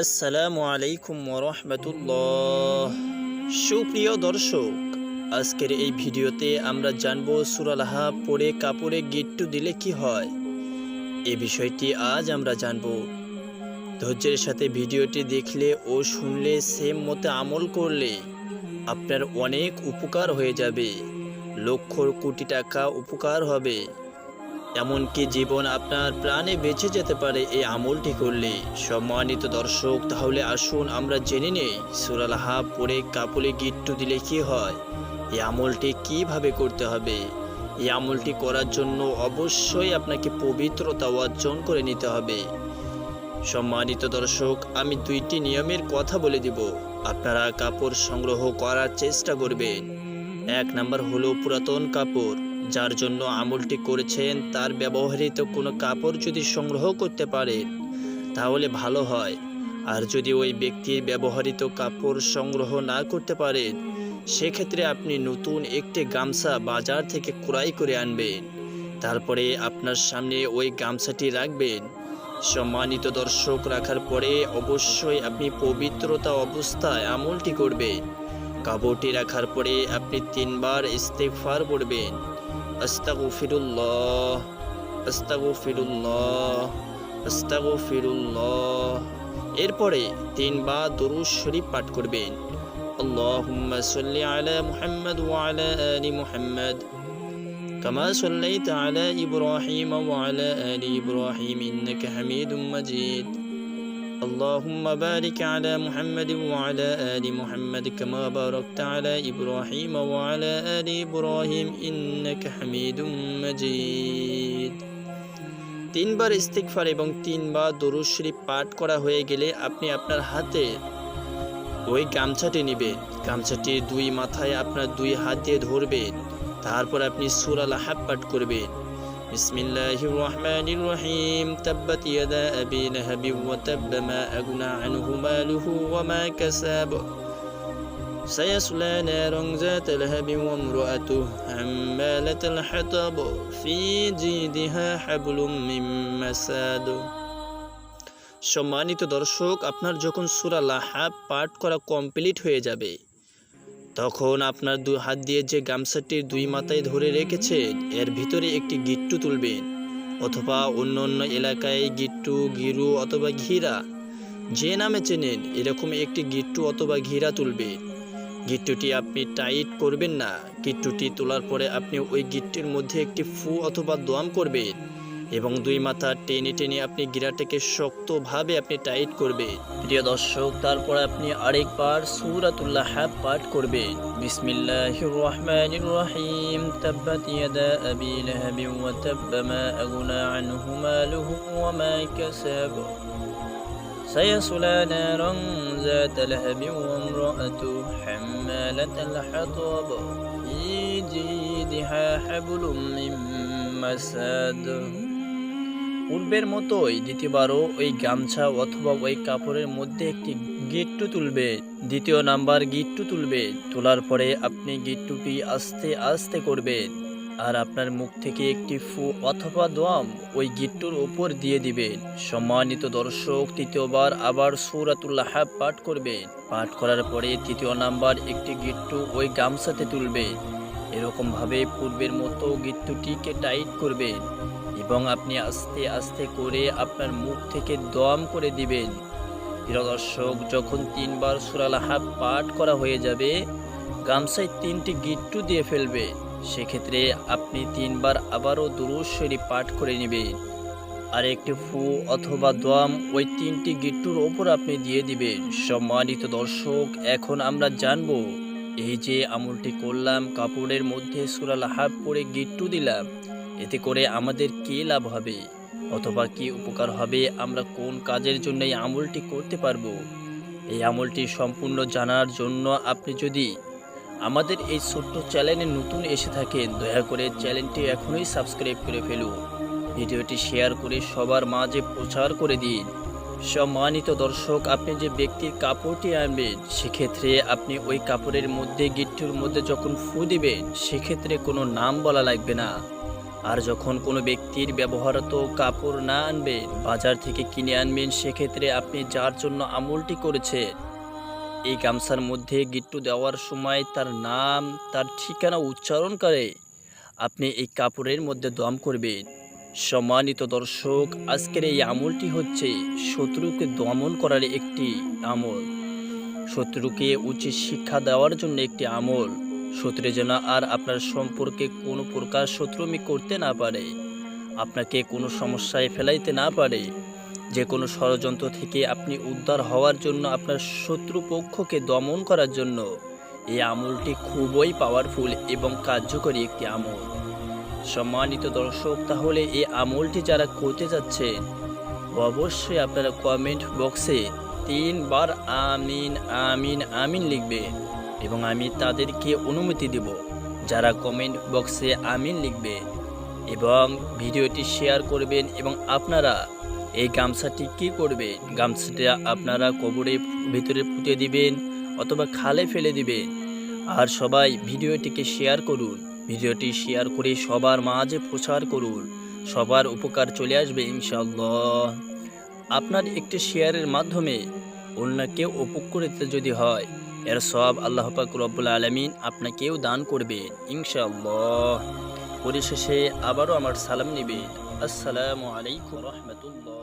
আসসালামু আলাইকুম রহমতুল্লাহ সুপ্রিয় দর্শক, আজকের এই ভিডিওতে আমরা জানব সুরালাহা পরে কাপড়ে গিট্টু দিলে কি হয়। এ বিষয়টি আজ আমরা জানব। ধৈর্যের সাথে ভিডিওটি দেখলে ও শুনলে সেম মতে আমল করলে আপনার অনেক উপকার হয়ে যাবে। লক্ষ কোটি টাকা উপকার হবে। এমনকি জীবন আপনার প্রাণে বেঁচে যেতে পারে এই আমলটি করলে। সম্মানিত দর্শক, তাহলে আসুন আমরা জেনে নেই সুরালাহা পরে কাপড়ে গিট্টু দিলে কি হয়? এই আমলটি কীভাবে করতে হবে? এই আমলটি করার জন্য অবশ্যই আপনাকে পবিত্রতা অর্জন করে নিতে হবে। সম্মানিত দর্শক, আমি দুইটি নিয়মের কথা বলে দিব। আপনারা কাপড় সংগ্রহ করার চেষ্টা করবেন। এক নাম্বার হলো পুরাতন কাপড়। যার জন্য আমলটি করেছেন, তার ব্যবহৃত কোনো কাপড় যদি সংগ্রহ করতে পারেন তাহলে ভালো হয়। আর যদি ওই ব্যক্তির ব্যবহৃত কাপড় সংগ্রহ না করতে পারেন সেক্ষেত্রে আপনি নতুন একটি গামছা বাজার থেকে ক্রয় করে আনবেন। তারপরে আপনার সামনে ওই গামছাটি রাখবেন। সম্মানিত দর্শক রাখার পরে অবশ্যই আপনি পবিত্রতা অবস্থায় আমলটি করবেন। কাপড়টি রাখার পরে আপনি তিনবার ইস্তেগফার পড়বেন। আস্তাগফিরুল্লাহ আস্তাগফিরুল্লাহ আস্তাগফিরুল্লাহ এরপরে তিনবার দরুদ শরীফ পাঠ করবেন আল্লাহুম্মা সাল্লি আলা মুহাম্মদ ওয়া আলা আলি মুহাম্মদ كما صليت على إبراهيم وعلى آل إبراهيم إنك حميد مجيد اللهم بارك على محمد وعلى آل محمد كما باركت على إبراهيم وعلى آل إبراهيم إنك حميد مجيد তিনবার ইস্তিগফার এবং তিনবার দরুদ শরীফ পাঠ করা হয়ে গেলে আপনি আপনার হাতে ওই গামছাটি নেবেন গামছাটির দুই মাথায় আপনার দুই হাত দিয়ে ধরবেন তারপর আপনি সূরা লাহাব পাঠ করবেন বিসমিল্লাহির রহমানির রহিম তাব্বাত ইয়াদা আবি লাহাব ওয়া তাব্ব মা আগনা আনহু মালুহু ওয়া মা কাসাব سيصلى نارا ذات لهب وامرأته حمالة الحطب في جيدها حبل من مساد সম্মানিত দর্শক আপনার যখন সূরা লাহাব পাঠ করা কমপ্লিট হয়ে যাবে তখন আপনার দু হাত দিয়ে যে গামছাটির দুই মাথায় ধরে রেখেছে, এর ভিতরে একটি গিট্টু তুলবেন, অথবা অন্য অন্য এলাকায় গিট্টু, গিরু অথবা ঘিরা। যে নামে চেনেন, এরকম একটি গিট্টু অথবা ঘিরা তুলবেন গিট্টুটি আপনি টাইট করবেন না। গিট্টুটি তোলার পরে আপনি ওই গিট্টির মধ্যে একটি ফু অথবা দোয়াম করবেন। এবং দুই মাথা টেনে টেনে আপনি গিরাটাকে শক্তভাবে আপনি টাইট করবেন প্রিয় দর্শক তারপর আপনি আরেকবার সূরাতুল্লাহ পাঠ করবেন বিসমিল্লাহির রহমানির রহিম তাব্বাত ইয়াদা আবি লাহাব ওয়া তাব্ব মা আগনা আনহু মালুহু ওয়া মা কাসাব سيصلى نارا ذات لهب وامرأته حمالة الحطب في جيدها حبل من مساد পূর্বের মতোই দ্বিতীয়বারও ওই গামছা অথবা ওই কাপড়ের মধ্যে একটি গিট্টু তুলবে, দ্বিতীয় নাম্বার গিট্টু তুলবে, তোলার পরে আপনি গিট্টুটি আস্তে আস্তে করবেন আর আপনার মুখ থেকে একটি ফু অথবা দোয়াম ওই গিট্টুর উপর দিয়ে দিবেন। সম্মানিত দর্শক, তৃতীয়বার আবার সৌরাতুল্লাহ পাঠ করবেন। পাঠ করার পরে তৃতীয় নাম্বার একটি গিট্টু ওই গামছাতে তুলবেন। এরকমভাবে পূর্বের মতো গিট্টুটিকে টাইট করবেন। এবং আপনি আস্তে আস্তে করে আপনার মুখ থেকে দম করে দিবেন। প্রিয় দর্শক, যখন তিনবার সুরালাহা পাঠ করা হয়ে যাবে, গামছায় তিনটি গিট্টু দিয়ে ফেলবে। সেক্ষেত্রে আপনি তিনবার আবারও দুরুজ শরীফ পাঠ করে নেবেন। আর একটি ফু অথবা দম ওই তিনটি গিট্টুর ওপর আপনি দিয়ে দিবেন। সম্মানিত দর্শক, এখন আমরা জানব, এই যে আমলটি করলাম, কাপড়ের মধ্যে সুরালাহাব পরে গিট্টু দিলাম এতে করে আমাদের কী লাভ হবে? অথবা কি উপকার হবে? আমরা কোন কাজের জন্য এই আমলটি করতে পারব? এই আমলটি সম্পূর্ণ জানার জন্য আপনি যদি আমাদের এই ছোট্ট চ্যানেলে নতুন এসে থাকেন, দয়া করে চ্যানেলটি এখনই সাবস্ক্রাইব করে ফেলুন। ভিডিওটি শেয়ার করে সবার মাঝে প্রচার করে দিন। সম্মানিত দর্শক, আপনি যে ব্যক্তির কাপড়টি আনবেন, সেক্ষেত্রে আপনি ওই কাপড়ের মধ্যে, গিট্টুর মধ্যে যখন ফু দিবেন, সেক্ষেত্রে কোনো নাম বলা লাগবে না। আর যখন কোনো ব্যক্তির ব্যবহৃত কাপড় না আনবেন বাজার থেকে কিনে আনবেন, সেক্ষেত্রে আপনি যার জন্য আমলটি করেছেন, এই গামছার মধ্যে গিট্টু দেওয়ার সময় তার নাম, তার ঠিকানা উচ্চারণ করে আপনি এই কাপড়ের মধ্যে দম করবেন। সম্মানিত দর্শক, আজকের এই আমলটি হচ্ছে শত্রুকে দমন করার একটি আমল। শত্রুকে উচিত শিক্ষা দেওয়ার জন্য একটি আমল। শত্রু যেন আর আপনার সম্পর্কে কোনো প্রকার শত্রুমি করতে না পারে। আপনাকে কোনো সমস্যায় ফেলাইতে না পারে। যে কোনো ষড়যন্ত্র থেকে আপনি উদ্ধার হওয়ার জন্য আপনার শত্রুপক্ষকে দমন করার জন্য এই আমলটি খুবই পাওয়ারফুল এবং কার্যকরী একটি আমল। সম্মানিত দর্শক, তাহলে এই আমলটি যারা করতে যাচ্ছেন অবশ্যই আপনারা কমেন্ট বক্সে তিনবার আমিন আমিন আমিন লিখবেন এবং আমি তাদেরকে অনুমতি দেব। যারা কমেন্ট বক্সে আমিন লিখবে এবং ভিডিওটি শেয়ার করবেন এবং আপনারা এই গামছাটি কি করবে? গামছাটা আপনারা কবরে ভিতরে পুঁতে দিবেন অথবা খালে ফেলে দিবেন। আর সবাই ভিডিওটিকে শেয়ার করুন। ভিডিওটি শেয়ার করে সবার মাঝে প্রচার করুন। সবার উপকার চলে আসবে ইনশাল্লাহ আপনার একটি শেয়ারের মাধ্যমে অন্য কেউ উপকৃত যদি হয় এর সব আল্লাহ রব্বুল আলমিন আপনাকেও দান করবে ইনশাল্লাহ পরিশেষে আবারও আমার সালাম নেবেন। আসসালামু আলাইকুম রহমতুল্লাহ।